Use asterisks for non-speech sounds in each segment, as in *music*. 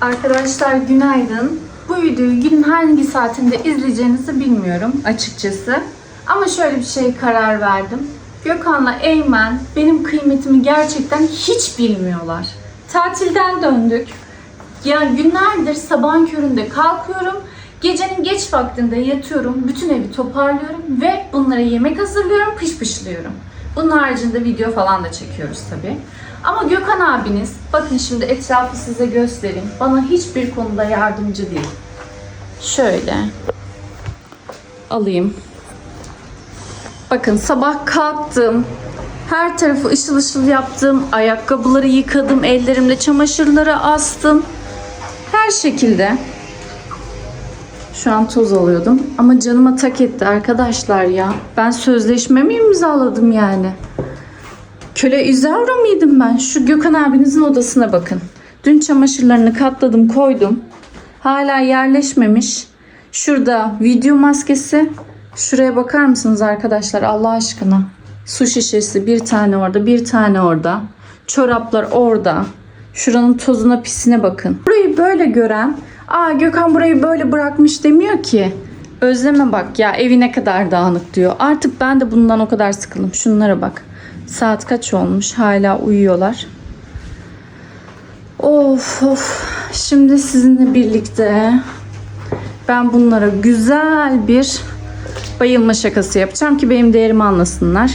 Arkadaşlar günaydın. Bu videoyu günün hangi saatinde izleyeceğinizi bilmiyorum açıkçası. Ama şöyle bir şeye karar verdim. Gökhan'la Eymen benim kıymetimi gerçekten hiç bilmiyorlar. Tatilden döndük. Ya günlerdir sabahın köründe kalkıyorum. Gecenin geç vaktinde yatıyorum. Bütün evi toparlıyorum ve bunlara yemek hazırlıyorum, pışpışlıyorum. Bunun haricinde video falan da çekiyoruz tabii. Ama Gökhan abiniz, bakın şimdi etrafı size göstereyim. Bana hiçbir konuda yardımcı değil. Şöyle alayım. Bakın sabah kalktım. Her tarafı ışıl ışıl yaptım. Ayakkabıları yıkadım. Ellerimle çamaşırları astım. Her şekilde. Şu an toz alıyordum. Ama canıma tak etti arkadaşlar ya. Ben sözleşmemi imzaladım yani. Köle İzavra mıydım ben? Şu Gökhan abinizin odasına bakın. Dün çamaşırlarını katladım koydum. Hala yerleşmemiş. Şurada video maskesi. Şuraya bakar mısınız arkadaşlar Allah aşkına? Su şişesi bir tane orada bir tane orada. Çoraplar orada. Şuranın tozuna pisine bakın. Burayı böyle gören Aa Gökhan burayı böyle bırakmış demiyor ki. Özleme bak ya evi ne kadar dağınık diyor. Artık ben de bundan o kadar sıkıldım. Şunlara bak. Saat kaç olmuş? Hala uyuyorlar. Of of. Şimdi sizinle birlikte ben bunlara güzel bir bayılma şakası yapacağım ki benim değerimi anlasınlar.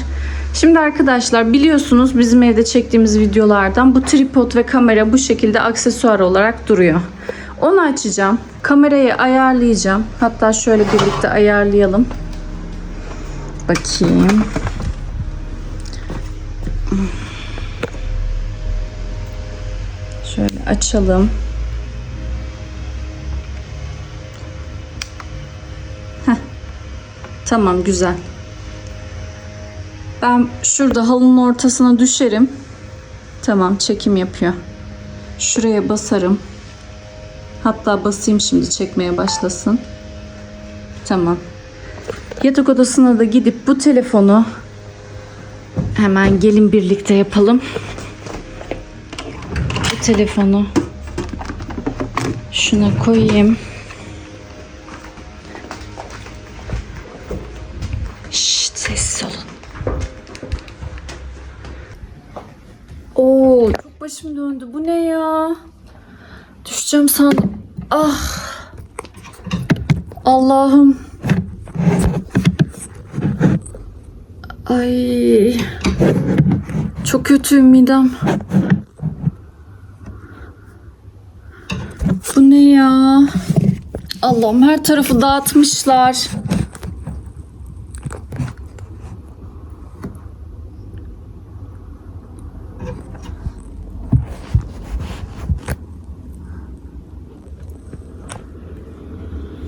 Şimdi arkadaşlar biliyorsunuz bizim evde çektiğimiz videolardan bu tripod ve kamera bu şekilde aksesuar olarak duruyor. Onu açacağım. Kamerayı ayarlayacağım. Hatta şöyle birlikte ayarlayalım. Bakayım. Şöyle açalım. Heh. Tamam güzel. Ben şurada halının ortasına düşerim. Tamam çekim yapıyor. Şuraya basarım. Hatta basayım şimdi çekmeye başlasın. Tamam. Yatak odasına da gidip bu telefonu hemen gelin birlikte yapalım. Bu telefonu şuna koyayım. Şşt sessiz olun. Oo, çok başım döndü. Bu ne ya? Düşeceğim sandım. Ah. Allah'ım. Ay. Çok kötüyüm midem. Bu ne ya? Allah'ım her tarafı dağıtmışlar.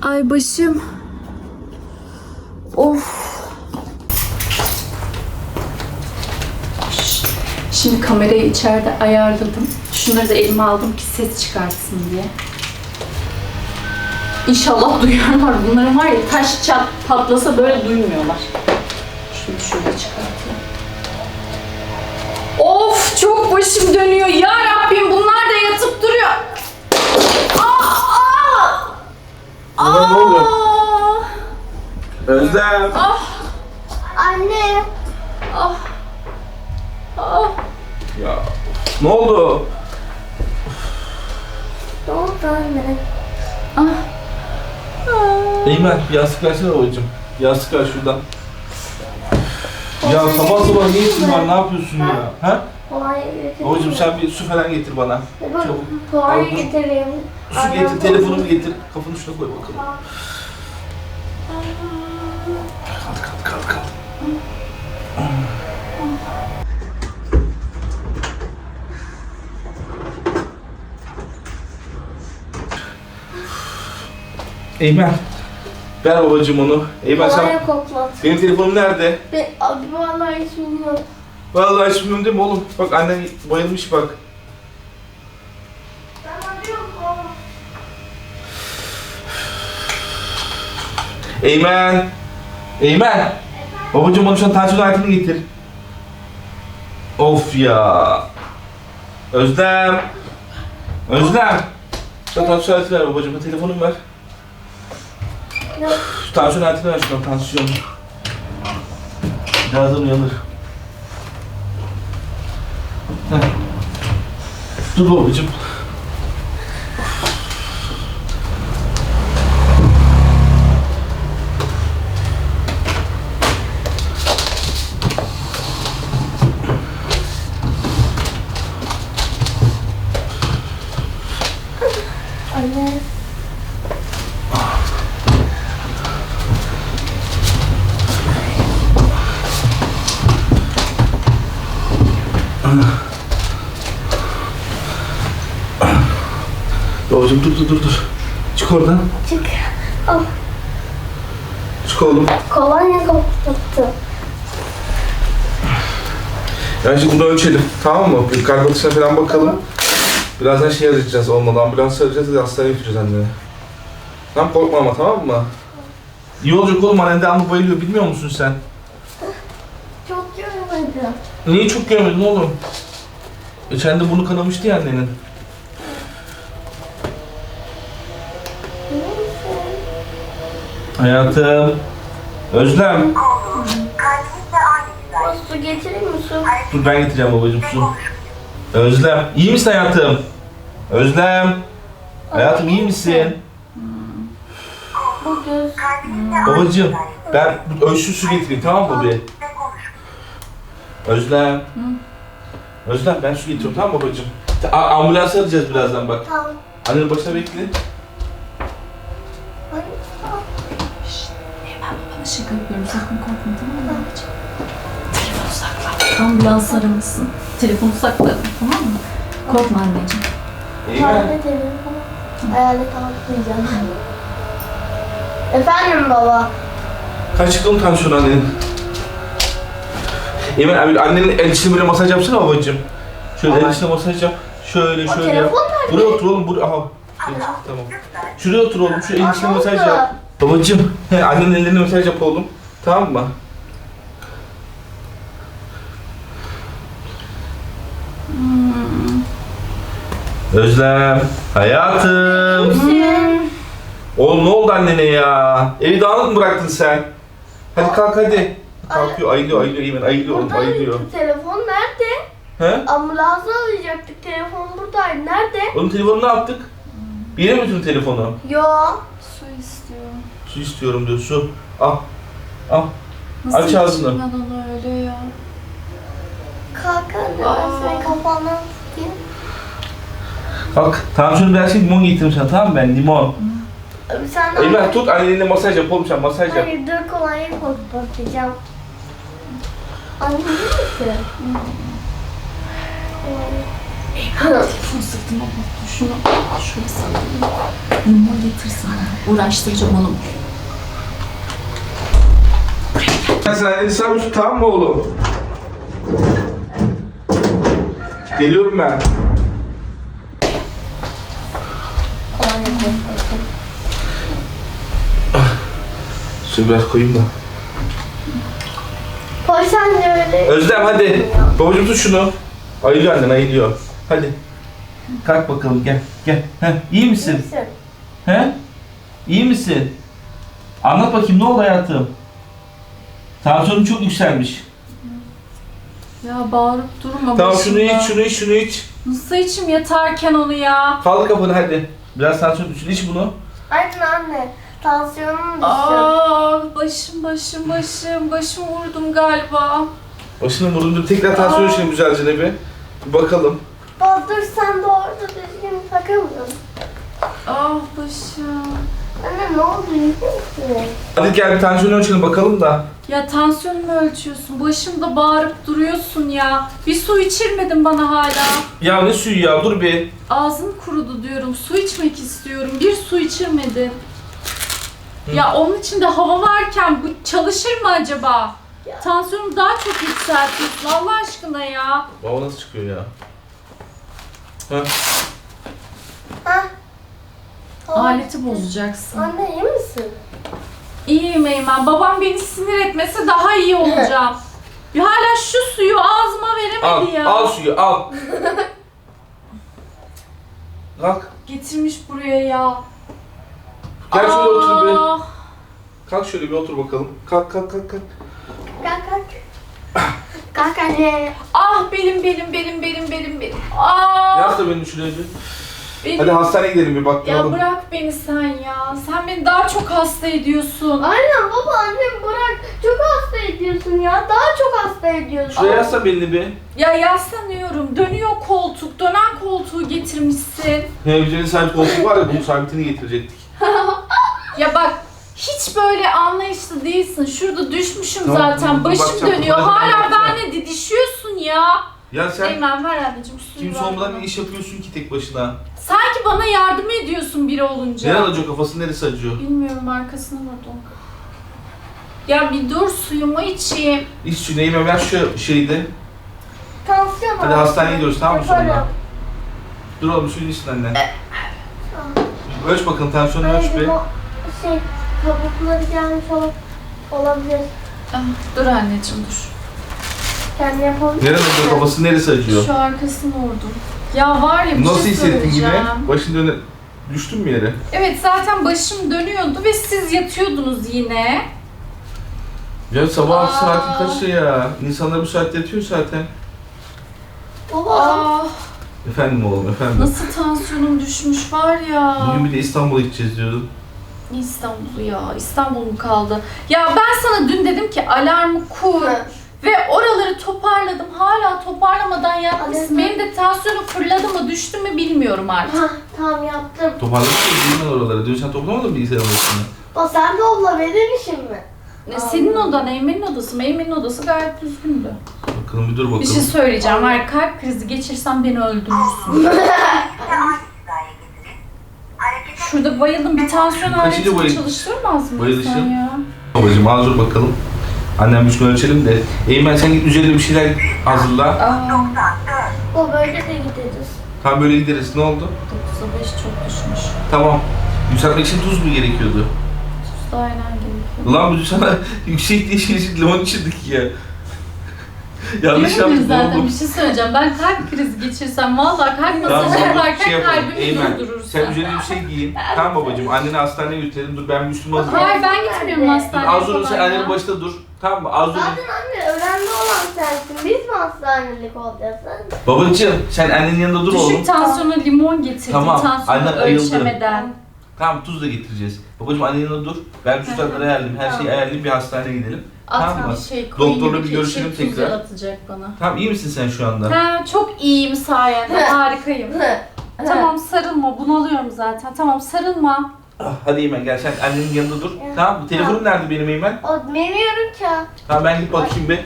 Ay başım. Of. Şimdi kamerayı içeride ayarladım. Şunları da elime aldım ki ses çıkartsın diye. İnşallah *laughs* duyarlar. Bunların var ya taş çat patlasa böyle duymuyorlar. Şunu şöyle çıkartayım. Of çok başım dönüyor. Ya Rabbim bunlar da yatıp duruyor. Aa, aa. Neden ne oldu? Aa! Özlem. Anne. Ne oldu? Ne oldu anne? Eymen yastık versene babacım. Yastık ver şuradan. Ya sabah sabah ne işin var ne yapıyorsun ya? Ha? Kolay getir. Babacım sen bir su falan getir bana. Çabuk. Kolay Al getireyim. Su getir, telefonumu getir. Kafanı şuna koy bakalım. Kaldı kaldı kaldı kaldı. Eymen. Ver babacım onu. Eymen sen... Kolay koklat. Benim telefonum nerede? Be, abi vallahi hiç bilmiyorum. Vallahi hiç bilmiyorum değil mi oğlum? Bak annen bayılmış bak. Ben arıyorum baba. Eymen. Eymen. Babacım bana şu an tansiyon aletini getir. Of ya. Özlem. Özlem. Şuna tansiyon aleti ver babacığım. Telefonum ver. Tansiyon aletini şuna tansiyon. Birazdan uyanır. Heh. Dur babacığım. Anne. Babacığım dur dur dur dur. Çık oradan. Çık. Al. Çık oğlum. Kolonya koklattı. Ya şimdi bunu ölçelim. Tamam mı? Bir kalp atışına falan bakalım. Birazdan şey arayacağız olmadı. Ambulans arayacağız ve hastaneye götüreceğiz anneni. Tamam korkma ama tamam mı? İyi olacak oğlum annen devamlı bayılıyor bilmiyor musun sen? Çok yorulmadı. Niye çok görmedin oğlum? Geçen de bunu kanamıştı ya annenin. Hayatım. Özlem. Su getirir mi su? Dur ben getireceğim babacığım su. Özlem. iyi misin hayatım? Özlem. Hayatım iyi misin? Babacığım ben ölçü su getireyim tamam mı bir? Özlem. Özlem ben su getiriyorum tamam mı babacığım? A- ambulans arayacağız birazdan bak. Tamam. Annenin başına bekle. Şaka yapıyorum. Sakın korkma tamam mı anneciğim? Telefonu sakla. Ambulans aramasın. Telefonu sakladım tamam mı? Korkma anneciğim. İyi mi? Hayalet almayacağım. Efendim baba. Kaç çıktı onun tansiyonu annenin? Eymen abi annenin el içine böyle masaj yapsana babacığım. Şöyle el içine masaj yap. Şöyle şöyle yap. telefon nerede? Buraya otur oğlum buraya. Aha. Tamam. Şuraya otur oğlum. Şu el içine Aa, masaj yap. Babacığım. He, *laughs* annenin ellerine masaj yap oğlum. Tamam mı? Özlem. Hayatım. Oğlum ne oldu annene ya? Evi dağınık mı bıraktın sen? Hadi kalk hadi. Kalkıyor, ayılıyor, ayılıyor, Eymen, ayılıyor oğlum, ayılıyor. Buradaydı. Telefon nerede? He? Ambulansı arayacaktık. Telefon buradaydı. Nerede? Oğlum telefonu ne yaptık? Bir yere mi götürdün telefonu? Yo. Su istiyorum. Diyor, su. Al. Al. Nasıl Aç ağzını. ben onu öyle ya? Kalk anne ben Aa. senin kafandan tutayım. Kalk. Tansiyonu versin limon getirdim sana tamam mı ben? Limon. Sen Eymen tut annenin eline masaj yap oğlum sen masaj yap. Hayır dur kolonya koklatacağım. Anne misin? Telefonu sırtıma baktı. Şunu şöyle sallayayım. Limon getirsin. Uğraştıracağım onu. Sen elini sen tut tamam mı oğlum? Geliyorum ben. Suyu biraz koyayım da. Koy sen de öyle. Özlem hadi. Babacım tut şunu. Ayılıyor annen ayılıyor. Hadi. Kalk bakalım gel. Gel. Heh, iyi İyi misin? misin? He? İyi misin? Anlat bakayım ne oldu hayatım? Tansiyonun çok yükselmiş. Ya bağırıp durma Tamam başımda. şunu iç, şunu iç, şunu iç. Nasıl içim yeterken onu ya? Kaldır kafanı hadi. Biraz tansiyon düşün. İç bunu. Anne anne. Tansiyonum düştü. Aa, başım başım başım. Başım vurdum galiba. Başını vurdum. Dur tekrar tansiyon Aa. güzelce bir. Bir bakalım. Baba dur sen de orada düzgün takamıyorsun. Ah başım. Anne ne oldu misin? Hadi gel bir tansiyon ölçelim bakalım da. Ya tansiyonumu ölçüyorsun. Başımda bağırıp duruyorsun ya. Bir su içirmedin bana hala. Ya ne suyu ya dur bir. Ağzım kurudu diyorum. Su içmek istiyorum. Bir su içirmedin. Ya onun içinde hava varken bu çalışır mı acaba? Ya. Tansiyonumu daha çok yükseltiyorsun Allah aşkına ya. Baba nasıl çıkıyor ya? Ha? Aleti bozacaksın. Anne iyi misin? İyiyim Eymen. Babam beni sinir etmese daha iyi olacağım. *laughs* Ya hala şu suyu ağzıma Al, veremedi ya. al suyu al. *laughs* Kalk. getirmiş buraya ya. Gel şöyle otur bir. Aa, Kalk şöyle bir otur bakalım. Kalk kalk kalk kalk. Kalk kalk. Kalk anne. Ah benim benim benim benim benim benim. Aa, Yaz da beni şuraya bir. Benim. Hadi hastaneye gidelim bir Ya bakalım. bırak beni sen ya. Sen beni daha çok hasta ediyorsun. Annem baba annem bırak. Çok hasta ediyorsun ya. Daha çok hasta ediyorsun. Şuraya yazsa belini bir. Ya yaslanıyorum. Dönüyor koltuk. Dönen koltuğu getirmişsin. Televizyonun sahip koltuğu var ya bunun sabitini getirecektik. *laughs* Ya bak hiç böyle anlayışlı değilsin. Şurada düşmüşüm Tamam, zaten. Başım dönüyor. Hala benle didişiyorsun ya. Ya sen Eymen ver anneciğim suyu kimse ver olmadan bana. ne iş yapıyorsun ki tek başına? Sanki bana yardım ediyorsun biri olunca. Neren acıyor kafası neresi acıyor? Bilmiyorum arkasına vurdum. Ya bir dur suyumu içeyim. İç şu neyime ver şu şeydi. Tansiyon Hadi hastaneye gidiyoruz tamam mı sonra? Dur oğlum suyun için anne. Ölç bakalım tansiyonu ölç bir. şey kabukları gelmiş olabilir. Ah, dur anneciğim dur. Kendi yapabilir Neren acıyor kafası neresi acıyor? Şu arkasını vurdum. Ya var ya bir Nasıl şey hissettin yine? söyleyeceğim. Başın döne... Düştün mü yere? Evet zaten başım dönüyordu ve siz yatıyordunuz yine. Ya sabah Aa. saatin kaçta ya? İnsanlar bu saatte yatıyor zaten. Baba. Ah Efendim oğlum efendim. nasıl tansiyonum düşmüş var ya. Bugün bir de İstanbul'a gideceğiz diyordun. İstanbul ya İstanbul mu kaldı? Ya ben sana dün dedim ki alarmı kur ve oraları toparladım. Hala toparlamadan yatmışsın. Alarm- Benim de tansiyonum fırladı mı düştü mü bilmiyorum artık. Ha, tamam yaptım. Toparladın mı bilmem oraları? Dün sen toplamadın mı bilgisayar odasını? O sen de obla benim işim mi? Ne, Senin odan Eymen'in odası mı? Eymen'in odası gayet düzgündü. Bakalım bir dur bakalım. Bir şey söyleyeceğim. Var kalp krizi geçirsem beni öldürürsün. *laughs* Şurada bayıldım. Bir tansiyon Kaçıncı aletini bayıl- çalıştıramaz mısın bayılışın? sen ya? Babacım az dur bakalım. Annem üstünü ölçelim de. Eymen sen git üzerine bir şeyler hazırla. Aa, O böyle de gideriz. Tam böyle gideriz. Ne oldu? 9'a 5 çok düşmüş. Tamam. Yükseltmek için tuz mu gerekiyordu? Sus da aynen gerekiyor. Lan bu sana *laughs* yüksek diye şey için limon içirdik ya. Yanlış yaptık zaten oğlum. bir şey söyleyeceğim. Ben kalp krizi geçirsem vallahi kalp Tamam, masajı tamam, yaparken şey yapalım. kalbimi Eymen, durdurursun. sen üzerine bir şey giyin. *laughs* Tamam babacığım, anneni hastaneye götürelim. Dur ben bir üstümü hazırlayayım. Hayır ben gitmiyorum hastaneye az dur sen falan annenin ya. başında dur. Tamam mı? Az dur. Zaten anne önemli olan sensin. Biz mi hastanelik olacağız? Babacığım sen annenin yanında dur oğlum. Düşük tansiyona limon getirdim. Tamam, Tansiyonu annem ayıldı. ölçemeden. Tamam tuz da getireceğiz. Babacığım annenin yanında dur. Ben şu tatları ayarlayayım. Her şeyi ayarlayayım bir hastaneye gidelim. Tamam Atma mı? bir şey. Doktorla bir görüşelim şey tuz tekrar. atacak bana. Tamam iyi misin sen şu anda? Ha, çok iyiyim sayende. Harikayım. tamam sarılma. Bunalıyorum zaten. Tamam sarılma. Ah, hadi Eymen gel sen annenin yanında dur. Tamam mı? Telefonum nerede benim Eymen? O bilmiyorum ki. Tamam ben gidip bakayım bir.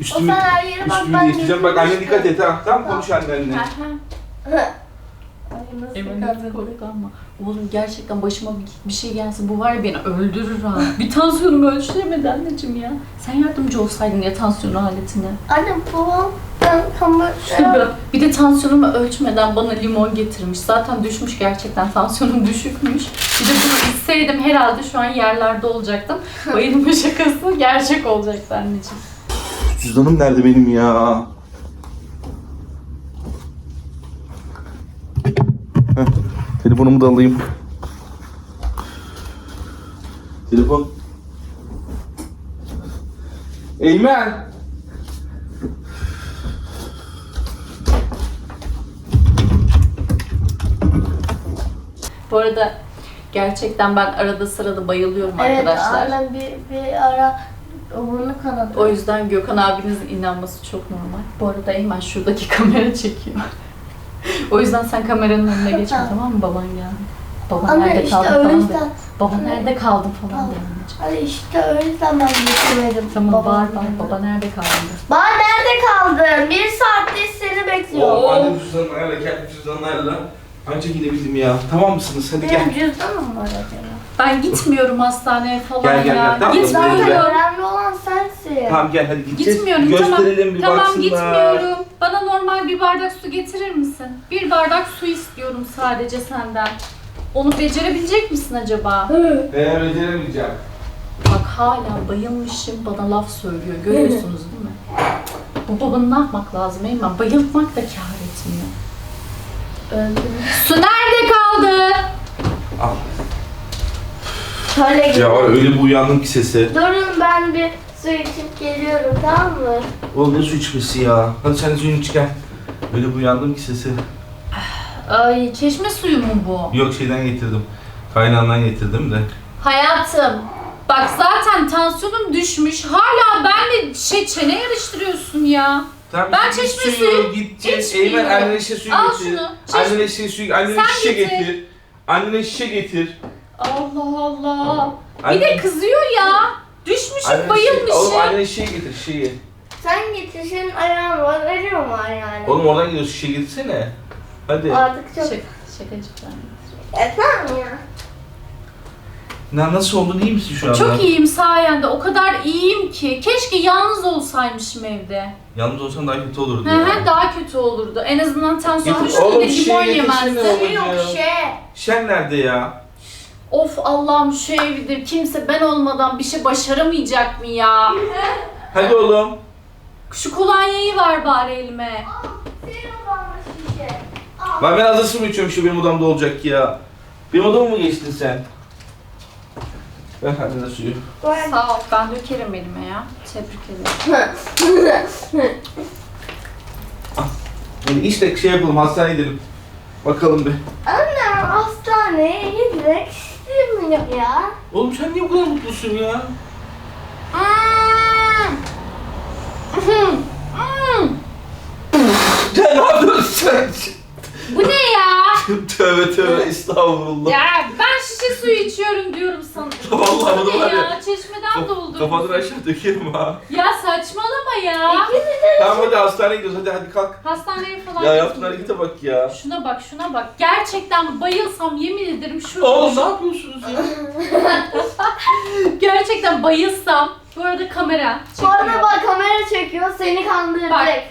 Üstümü, sen her yere bak üstümü ben geçeceğim. Bak anne dikkat et ha. Tamam konuş annenle. *laughs* Ay, nasıl Emin kadın? ama. Oğlum gerçekten başıma bir, bir şey gelse bu var ya beni öldürür ha. bir tansiyonumu ölçülemedi anneciğim ya. Sen yardımcı olsaydın ya tansiyon aletine. Anne babam kamera... bir de tansiyonumu ölçmeden bana limon getirmiş. Zaten düşmüş gerçekten tansiyonum *laughs* düşükmüş. Bir de bunu içseydim herhalde şu an yerlerde olacaktım. *laughs* Bayılma şakası gerçek olacaktı anneciğim. Cüzdanım nerede benim ya? Heh, telefonumu da alayım. Telefon. Eymen. Bu arada gerçekten ben arada sırada bayılıyorum Evet arkadaşlar. annem bir, bir ara burnu kanadı. O yüzden Gökhan abinizin inanması çok normal. Bu arada Eymen şuradaki *laughs* kamera çekiyor. o yüzden sen kameranın önüne geçme tamam mı baban geldi. Baban Anne nerede işte kaldın o falan de. yüzden. Baban nerede kaldın falan Tamam. Hani işte o yüzden ben gitmedim. Tamam babamın bağır bağır yanına. baba nerede kaldın. Baba nerede kaldın? Bir saattir seni bekliyorum. O annem cüzdanını ayarla, kendi cüzdanını Ancak gidebildim ya. Tamam mısınız? Hadi gel. Benim cüzdanım var acaba. Ben gitmiyorum hastaneye falan Gel, gel, ya. gel. Tamam, Zaten Gitmiyorum. önemli olan sensin. Tamam gel hadi gideceğiz. Gitmiyorum Gösterelim tamam. bir tamam baksınlar. gitmiyorum. Bana normal bir bardak su getirir misin? Bir bardak su istiyorum sadece senden. Onu becerebilecek misin acaba? Eğer beceremeyeceğim. Bak hala bayılmışım bana laf söylüyor. Görüyorsunuz değil mi? Bu babanın ne yapmak lazım Eymen? Bayıltmak da kâr. Su nerede kaldı? Ah. Al. Tuvalete Ya var öyle bir uyandım ki sese. Durun ben bir su içip geliyorum tamam mı? Oğlum ne su içmesi ya? Hadi sen de suyunu iç gel. Öyle bir uyandım ki sese. Ay çeşme suyu mu bu? Yok şeyden getirdim. Kaynağından getirdim de. Hayatım bak zaten tansiyonum düşmüş. Hala benle şey çene yarıştırıyorsun ya. Tamam, Ben işte çeşme suyu suyu gideceğiz. içmiyorum. Eymen annene şişe suyu Al getir. şunu. Çeşme- Annene şişe suyu, annene Sen şişe getir. getir. Annene şişe getir. Allah Allah. Anne- Bir de kızıyor ya. Düşmüşüm, Annene şişe- bayılmışım. Oğlum annene şişe getir şişeyi. Sen getir senin ayağın var acıyor mu ayağına? Oğlum oradan gidiyorsun şişe getirsene. Hadi. Artık çok... Şaka, şakacı ben. Efendim ya? Na, nasıl oldun iyi misin şu anda? Çok iyiyim sayende. O kadar iyiyim ki. Keşke yalnız olsaymışım evde. Yalnız olsan daha kötü olurdu Hı ya. hı, daha kötü olurdu. En azından tansiyon Getir- Oğlum, şey limon getirsene yemezdim. oğlum. Şey yok Babacığım. şey. Şen nerede ya? Of Allah'ım şu evde kimse ben olmadan bir şey başaramayacak mı ya? Hadi oğlum. Şu kolonyayı ver bari elime. Senin odanda şişe. Al. Lan ben hazırsın mı içiyorum şu benim odamda olacak ya? Benim odama mı geçtin sen? Ver annene suyu. Ben- Sağ ol ben dökerim elime ya. Tebrik ederim. Hadi işte şey yapalım hastaneye gidelim. Bakalım bir. Annem hastaneye gitmek istemiyor ya. Oğlum sen niye bu kadar mutlusun ya? Ya ne yapıyorsun sen? Bu ne ya? tövbe tövbe estağfurullah. Ya ben şişe suyu içiyorum diyorum sana. *laughs* Vallahi Bu ne var ya. ya? Çeşmeden Kaf- doldurdum. Kafanı aşağı dökerim ha. Ya saçmalama ya. Tamam hadi hastaneye gidiyoruz hadi hadi kalk. Hastaneye falan Ya yaptığın götürdüm. harekete bak ya. Şuna bak şuna bak. Gerçekten bayılsam yemin ederim şu Oğlum ne yapıyorsunuz ya? *laughs* Gerçekten bayılsam. Bu arada kamera çekiyor. Sonra bak kamera çekiyor seni kandıracak. Bak.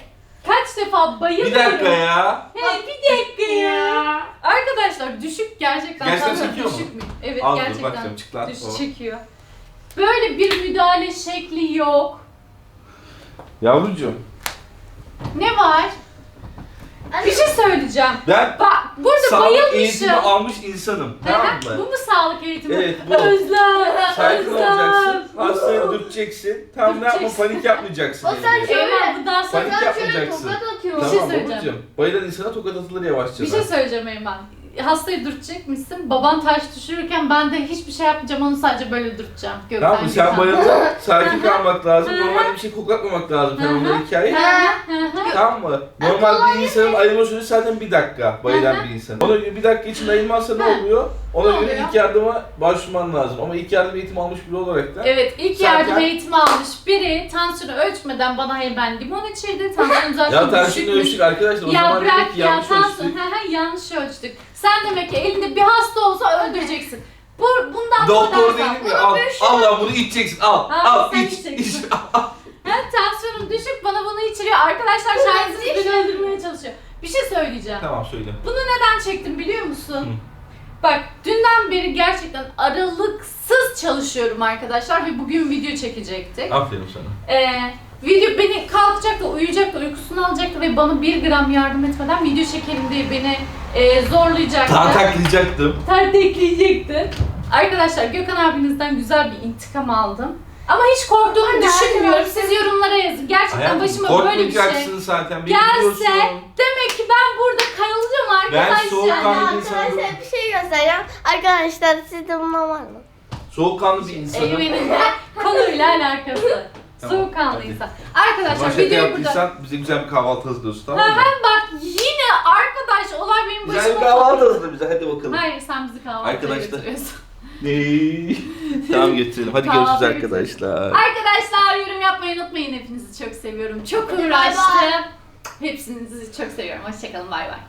Kaç defa bayılıyorum. Bir dakika ya. Hey, bir dakika ya. Arkadaşlar düşük gerçekten. Gerçekten tansiyon çekiyor mu? düşük mü? Evet Al dur gerçekten. bakacağım çık lan. Düş O. çekiyor. Böyle bir müdahale şekli yok. Yavrucuğum Ne var? Bir şey söyleyeceğim. ben Bak burada sağlık bayılmışım. eğitimi almış insanım. Tamam Aha, mı? bu mu sağlık eğitimi? Evet, bu. Özlem. Sakin Özlem. olacaksın. Hastayı dürteceksin. Tamam ne yapma Dürteceksin. panik yapmayacaksın. O sen yani. şöyle- Eyvah bu Panik sen şöyle yapmayacaksın. tokat. Bir şey Tamam söyleyeceğim. babacığım. Bayılan insana tokat atılır yavaşça. Bir şey söyleyeceğim Eymen. Hastayı dürtecekmişsin. Baban taş düşürürken ben de hiçbir şey yapmayacağım. Onu sadece böyle dürteceğim. Gökten Tamam mı? Sen gökten. bayıldın. *laughs* Sakin kalmak lazım. Normalde bir şey koklatmamak lazım. Hı hikaye. Hı hı. Tamam mı? Normal bir insanın ayılma süresi zaten bir dakika. Bayılan bir insan. Ona göre bir dakika içinde ayılmazsa ne Hı. oluyor? Ona Ne göre oluyor? ilk yardıma başvurman lazım. Ama ilk yardım eğitimi almış biri olarak da. Evet ilk Zaten- yardım eğitimi almış biri tansiyonu ölçmeden bana hemen limon içirdi. Tansiyonu *laughs* zaten Ya tansiyonu düşükmüş. ölçtük arkadaşlar. O Ya zaman bırak demek ki ya yanlış tansiyon ölçtük. he he yanlış ölçtük. Sen demek ki elinde bir hasta olsa öldüreceksin. Bu, bundan Doktor sonra değilim ya. Al, al lan bunu içeceksin. Al, Ha, al sen iç, içeceksin. iç. *laughs* Ha, tansiyonum düşük bana bunu içiriyor. Arkadaşlar şahitsiniz beni öldürmeye çalışıyor. Bir şey söyleyeceğim. tamam söyle. Bunu neden çektim biliyor musun? Bak dünden beri gerçekten aralıksız çalışıyorum arkadaşlar ve bugün video çekecektik. Aferin sana. Ee, video beni kalkacaktı, uyuyacaktı, uykusunu alacaktı ve bana bir gram yardım etmeden video çekelim diye beni e, zorlayacaktı. Daha taklayacaktım. Tertekleyecekti. Arkadaşlar Gökhan abinizden güzel bir intikam aldım. Ama hiç korktuğumu Hadi, düşünmüyorum. hadi. Siz yorumlara yazın. Gerçekten Hayatım, başıma böyle bir şey. zaten. Beni Gelse biliyorsun. demek ki ben burada kalacağım Ben arkadaşlar. soğukkanlı bir insanım. Arkadaşlar bir şey göstereceğim. Arkadaşlar sizde bundan var mı? Soğukkanlı bir insanım. Eymen'in de *laughs* konuyla alakası. Tamam, Soğukkanlı hadi. insan. Arkadaşlar Ama şaka videoyu burada... yaptıysan bize güzel bir kahvaltı hazırlıyorsun tamam Ha, mı? hem bak yine arkadaş olay benim Güzel başıma bir kahvaltı hazırla bize hadi bakalım. Hayır sen bizi kahvaltıya Arkadaşlar. götürüyorsun. *laughs* Ney? tamam götürelim. Hadi Kahvaltı görüşürüz arkadaşlar. Arkadaşlar yorum yapmayı unutmayın. Hepinizi çok seviyorum. Çok Hadi bay uğraştım. Hepsinizi çok seviyorum. Hoşçakalın. Bay bay.